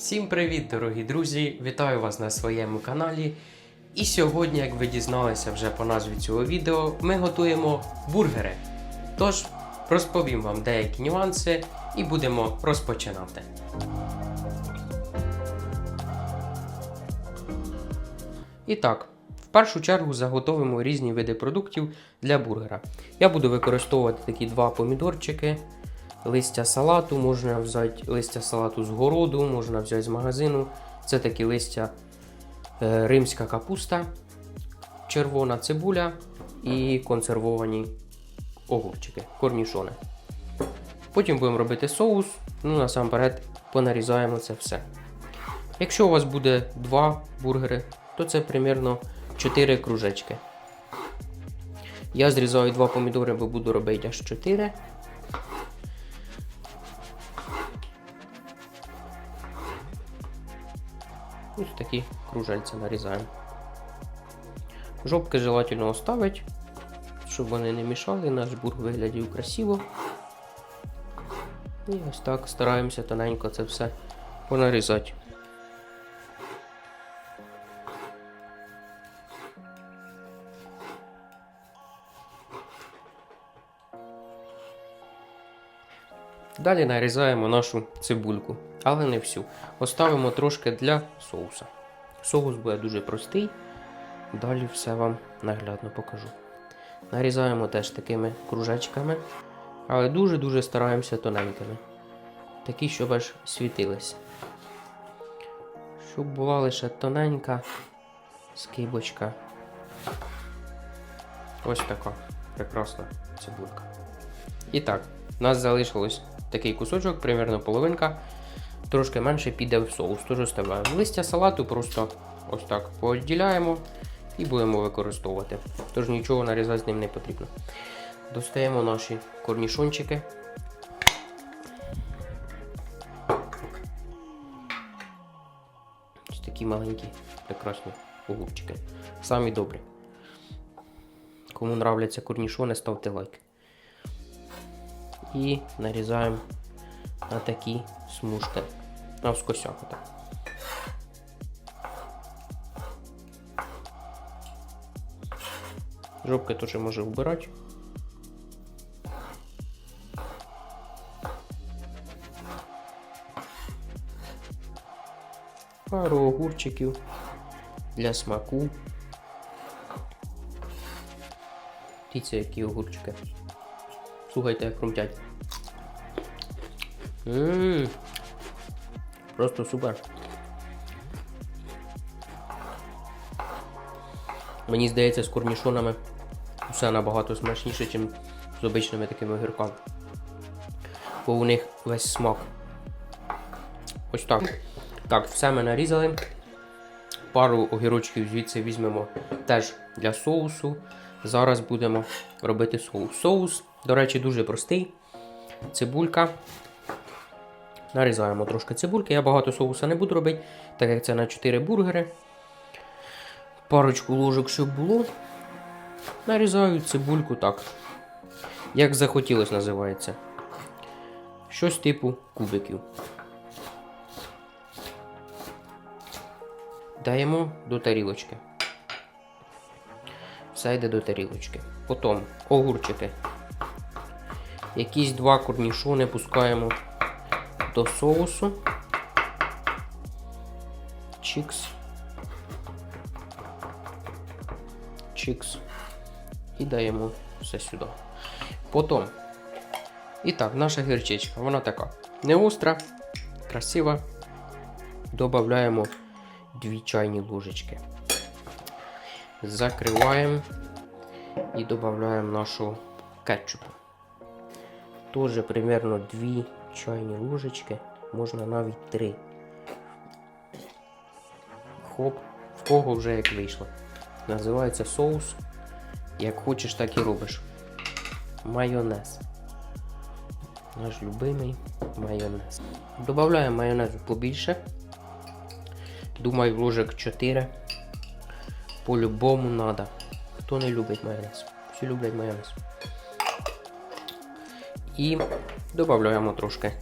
Всім привіт, дорогі друзі! Вітаю вас на своєму каналі. І сьогодні, як ви дізналися вже по назві цього відео, ми готуємо бургери. Тож розповім вам деякі нюанси і будемо розпочинати. І так, в першу чергу заготовимо різні види продуктів для бургера. Я буду використовувати такі два помідорчики, листя салату, можна взяти листя салату з городу, можна взяти з магазину. Це такі листя е, римська капуста, червона цибуля і консервовані огурчики, корнішони. Потім будемо робити соус, ну насамперед понарізаємо це все. Якщо у вас буде два бургери, то це примерно 4 кружечки. Я зрізаю два помідори, бо буду робити аж 4. Ось такі кружельця нарізаємо. Жопки желательно оставити, щоб вони не мішали, наш бург виглядів красиво. І ось так стараємося тоненько це все понарізати. Далі нарізаємо нашу цибульку, але не всю. Оставимо трошки для соуса. Соус буде дуже простий. Далі все вам наглядно покажу. Нарізаємо теж такими кружечками, але дуже-дуже стараємося тоненькими. Такі, щоб аж світилися. Щоб була лише тоненька скибочка. Ось така прекрасна цибулька. І так, у нас залишилось такий кусочок, примерно половинка. Трошки менше піде в соус. Тож оставляємо. Листя салату просто ось так поділяємо і будемо використовувати. Тож нічого нарізати з ним не потрібно. Достаємо наші корнішончики. Ось такі маленькі, прекрасні огурчики. Самі добрі. Кому нравляться корнішони, ставте лайк. І нарізаємо на такі смужки. Навскосяк. отак. Жопки теж може вбирати. Пару огурчиків для смаку. Дивіться, які огурчики. Слухайте, як хрумтять. Ммм. Просто супер. Мені здається, з корнішонами все набагато смачніше, ніж з обичними такими огірками. Бо у них весь смак. Ось так. Так, все ми нарізали. Пару огірочків звідси візьмемо теж для соусу. Зараз будемо робити соус. Соус, до речі, дуже простий. Цибулька. Нарізаємо трошки цибульки. Я багато соуса не буду робити, так як це на 4 бургери. Парочку ложок, щоб було. Нарізаю цибульку так. Як захотілось називається. Щось типу кубиків. Даємо до тарілочки. Все йде до тарілочки. Потім огурчики. Якісь два корнішони пускаємо до соусу. Чікс. Чікс. І даємо все сюди. Потім. І так, наша гірчичка, вона така не остра, красива. Добавляємо 2 чайні ложечки. Закриваємо і додаємо нашу кетчупу. Тоже примерно 2 чайні ложечки, можна навіть 3. Хоп, в кого вже як вийшло. Називається соус. Як хочеш, так і робиш. Майонез. Наш любимий майонез. Добавляємо майонезу побільше. Думаю, ложок 4. По-любому надо. Хто не любить майонез? Всі люблять майонез. І додаємо трошки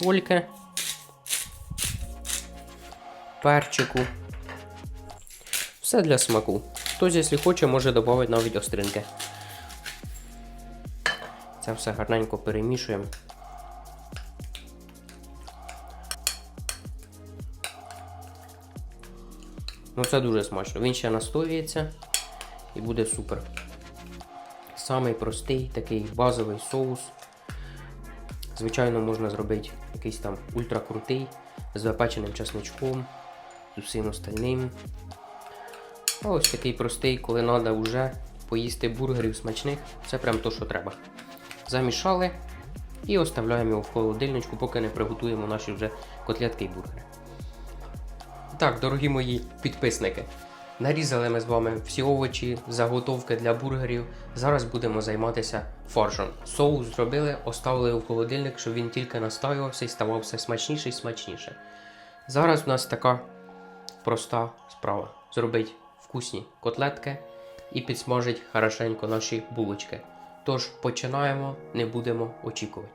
сольки. перчику. Все для смаку. Хтось, якщо хоче, може додати навіть остринки. Це все гарненько перемішуємо. Ну це дуже смачно. Він ще настоюється і буде супер. Самий простий такий базовий соус. Звичайно, можна зробити якийсь там ультракрутий з запеченим чесничком, з усім остальним. Ось такий простий, коли треба вже поїсти бургерів смачних, це прям то, що треба. Замішали і оставляємо його в холодильничку, поки не приготуємо наші вже котлетки і бургери. Так, дорогі мої підписники, нарізали ми з вами всі овочі, заготовки для бургерів. Зараз будемо займатися фаршем. Соус зробили, оставили в холодильник, щоб він тільки настаювався і ставав все смачніше і смачніше. Зараз у нас така проста справа: зробити вкусні котлетки і підсмажити хорошенько наші булочки. Тож починаємо, не будемо очікувати.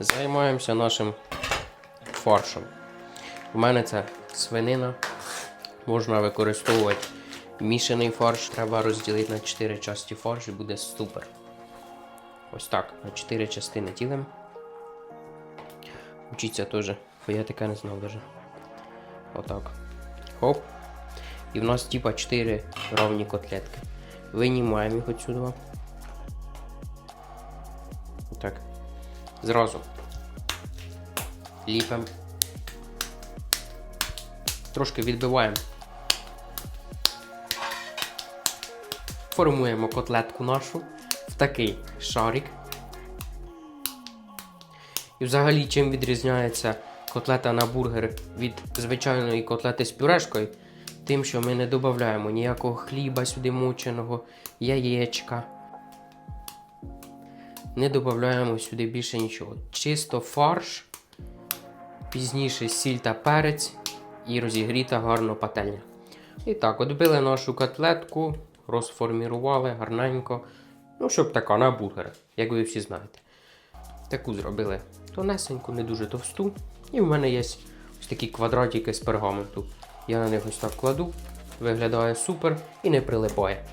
Займаємося нашим фаршем. У мене це свинина. Можна використовувати мішаний фарш. Треба розділити на 4 часті фарш і буде супер. Ось так, на 4 частини ділимо. Учіться теж, бо я таке не знав даже. Отак. Хоп. І в нас типа 4 ровні котлетки. Винімаємо їх отсюди. Отак. Зразу. Ліпимо. Трошки відбиваємо. Формуємо котлетку нашу в такий шарик. І взагалі, чим відрізняється котлета на бургер від звичайної котлети з пюрешкою, тим, що ми не додаємо ніякого хліба сюди мученого, яєчка. Не додаємо сюди більше нічого. Чисто фарш, пізніше сіль та перець і розігріта гарно пательня. І так, отбили нашу котлетку, розформірували гарненько. Ну, щоб така на бургер, як ви всі знаєте. Таку зробили тонесеньку, не дуже товсту. І в мене є ось такі квадратики з пергаменту. Я на них ось так кладу, виглядає супер і не прилипає.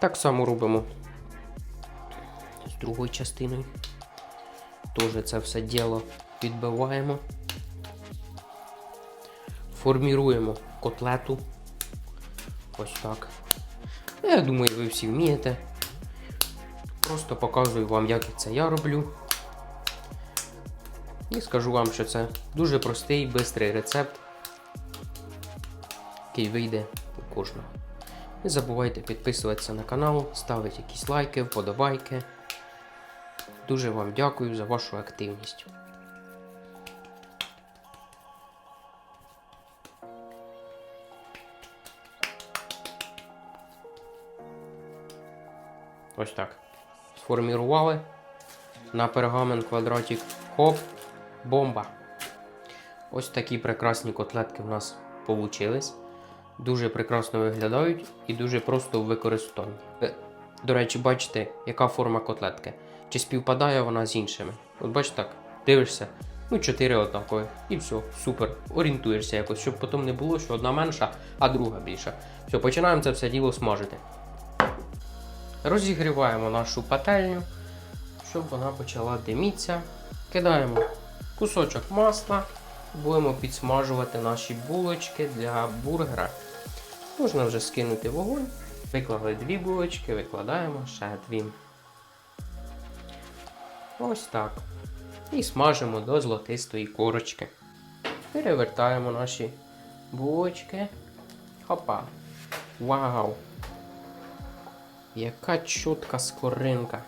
Так само робимо з другою частиною. Теж це все діло відбиваємо. Форміруємо котлету. Ось так. Я думаю, ви всі вмієте. Просто показую вам, як це я роблю. І скажу вам, що це дуже простий, бистрий рецепт, який вийде у кожного. Не забувайте підписуватися на канал, ставити якісь лайки, вподобайки. Дуже вам дякую за вашу активність. Ось так. Сформірували на пергамент квадратик. Хоп, бомба. Ось такі прекрасні котлетки в нас получились. Дуже прекрасно виглядають і дуже просто в. Е, До речі, бачите, яка форма котлетки. Чи співпадає вона з іншими? От бачите так, дивишся, ну, чотири однакові. І все, супер. Орієнтуєшся якось, щоб потім не було, що одна менша, а друга більша. Все, починаємо це все діло смажити. Розігріваємо нашу пательню, щоб вона почала димітися. Кидаємо кусочок масла, будемо підсмажувати наші булочки для бургера. Можна вже скинути вогонь. Виклали дві булочки, викладаємо ще дві. Ось так. І смажимо до золотистої корочки. Перевертаємо наші булочки. Хопа. Вау! Яка чітка скоринка.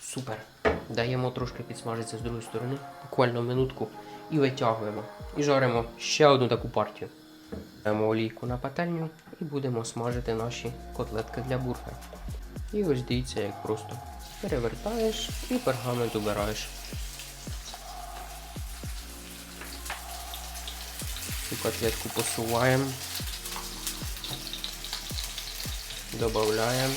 Супер. Даємо трошки підсмажитися з другої сторони, буквально минутку, і витягуємо. І жаримо ще одну таку партію. Даємо олійку на пательню і будемо смажити наші котлетки для бургера. І ось дивіться, як просто перевертаєш і пергамент убираєш. Цю котлетку посуваємо. Добавляємо.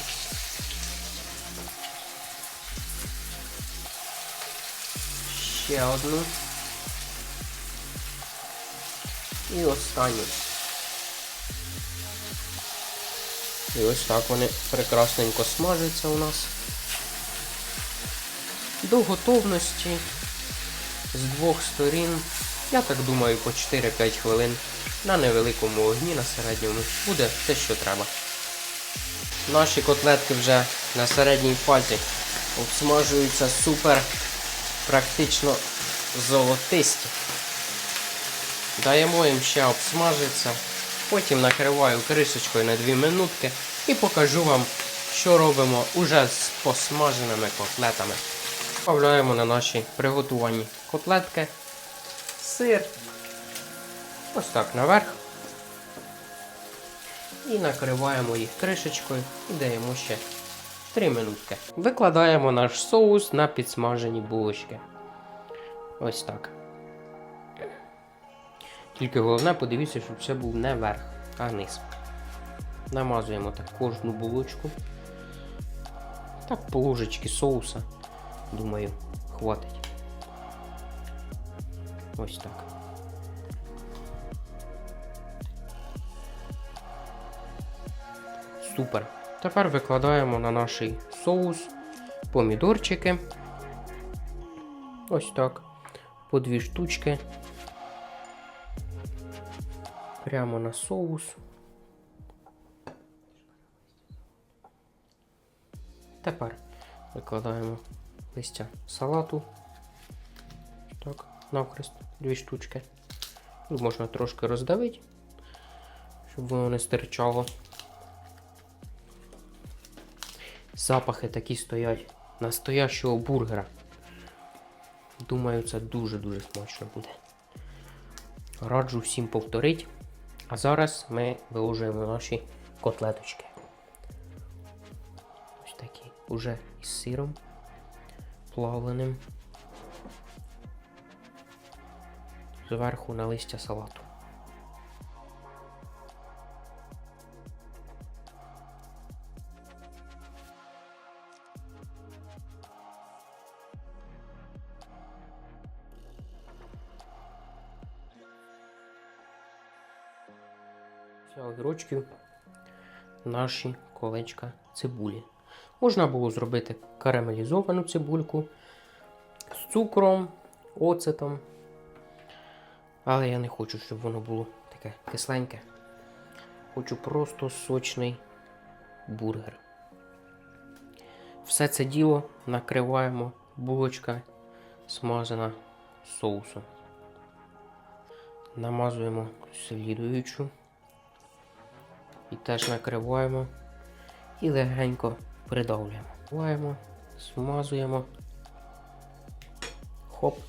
Ще одну. І останній. І ось так вони прекрасненько смажаться у нас. До готовності з двох сторін, я так думаю, по 4-5 хвилин на невеликому огні на середньому буде те, що треба. Наші котлетки вже на середній фазі обсмажуються супер практично золотисті. Даємо їм ще обсмажитися, потім накриваю кришечкою на 2 минутки і покажу вам, що робимо уже з посмаженими котлетами. Вставляємо на наші приготувані котлетки, сир, ось так наверх. І накриваємо їх кришечкою і даємо ще 3 минутки. Викладаємо наш соус на підсмажені булочки. Ось так. Тільки головне, подивіться, щоб це був не верх, а низ. Намазуємо так кожну булочку. Так, по ложечки соуса, думаю, хватить. Ось так. Супер. Тепер викладаємо на наш соус помідорчики. Ось так. По дві штучки. Прямо на соус. Тепер викладаємо листя салату. Так, навхрест дві штучки. Тут можна трошки роздавити, щоб воно не стирчало. Запахи такі стоять настоящого бургера. Думаю, це дуже-дуже смачно буде. Раджу всім повторити. А зараз ми виложуємо наші котлеточки. Ось такі. Уже із сиром плавленим. Зверху на листя салату. Огірочків наші колечка цибулі. Можна було зробити карамелізовану цибульку з цукром, оцетом. Але я не хочу, щоб воно було таке кисленьке. Хочу просто сочний бургер. Все це діло накриваємо булочка смажена соусом. Намазуємо слідуючу. І теж накриваємо і легенько придавлюємо. Накриваємо, смазуємо. Хоп.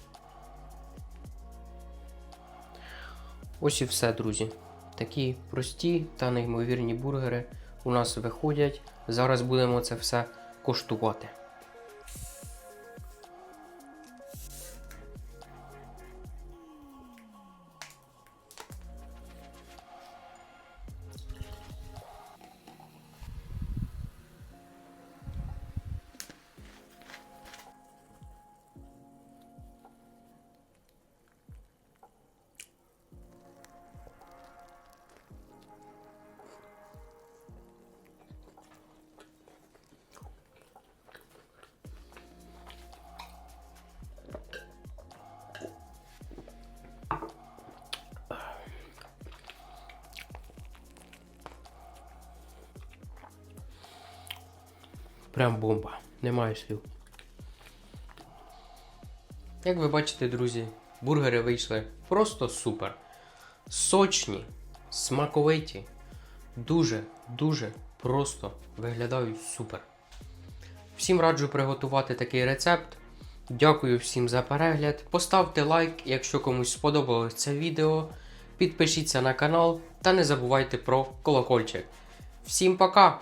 Ось і все, друзі. Такі прості та неймовірні бургери у нас виходять. Зараз будемо це все коштувати. Прям бомба. Немає слів. Як ви бачите, друзі, бургери вийшли просто супер. Сочні, смаковиті, дуже-дуже просто виглядають супер. Всім раджу приготувати такий рецепт. Дякую всім за перегляд. Поставте лайк, якщо комусь сподобалось це відео. Підпишіться на канал та не забувайте про колокольчик. Всім пока!